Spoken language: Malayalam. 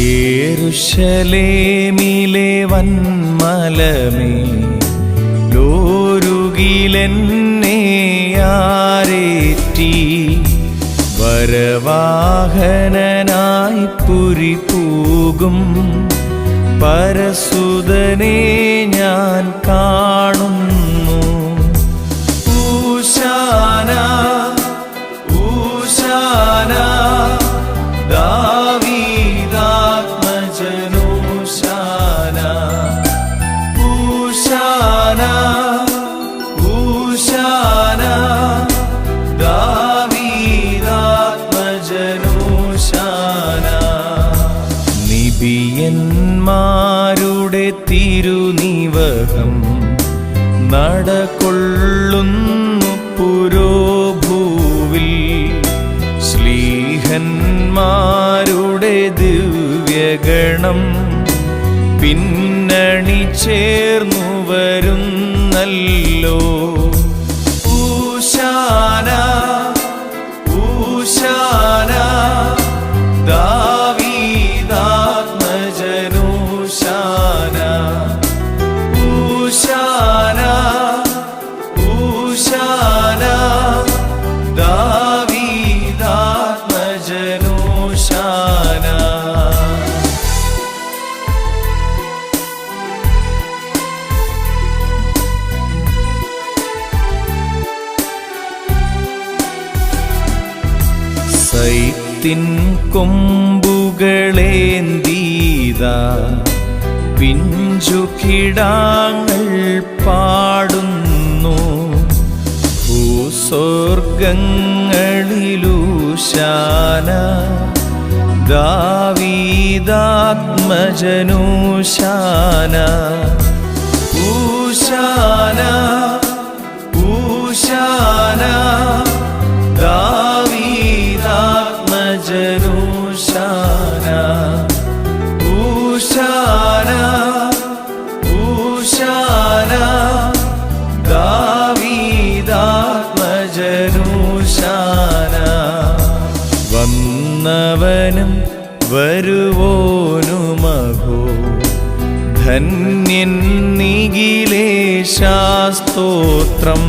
യേരുശലേമിലെ വന്മലമേ ലോരുകിലെന്നെ ആരേറ്റി വരവാഹനനായി പുരി പോകും പരസുതനെ ഞാൻ കാണുന്നു. ഊശാന നിബിയന്മാരുടെ തിരുനിവഹം നടകൊള്ളുന്നു പുരോഭൂവിൽ. ശ്ലീഹന്മാരുടെ ദിവ്യഗണം പിന്നണി ചേർന്നു വരുന്നല്ലോ. ഊശാന ഊശാന ദാവീദാത്മജനൂശാന ഊശാന ഊശാന ദാവീദാത്മജനൂശാന സൈത്തിൻ കൊമ്പുകളേന്തീത പിഞ്ചു കിടാങ്ങൾ പാടുന്നു. ഭൂസ്വർഗങ്ങളിലൂശാന ദാവീദാത്മജനൂശാന ദാവീദാത്മജനൂശാന ഊശാന ഊശാന ദാവീദാത്മജനൂശാന വന്നവനും വരുവോനുമഹോ. ധന്യൻ നിഖിലേശാസ്തോത്രം.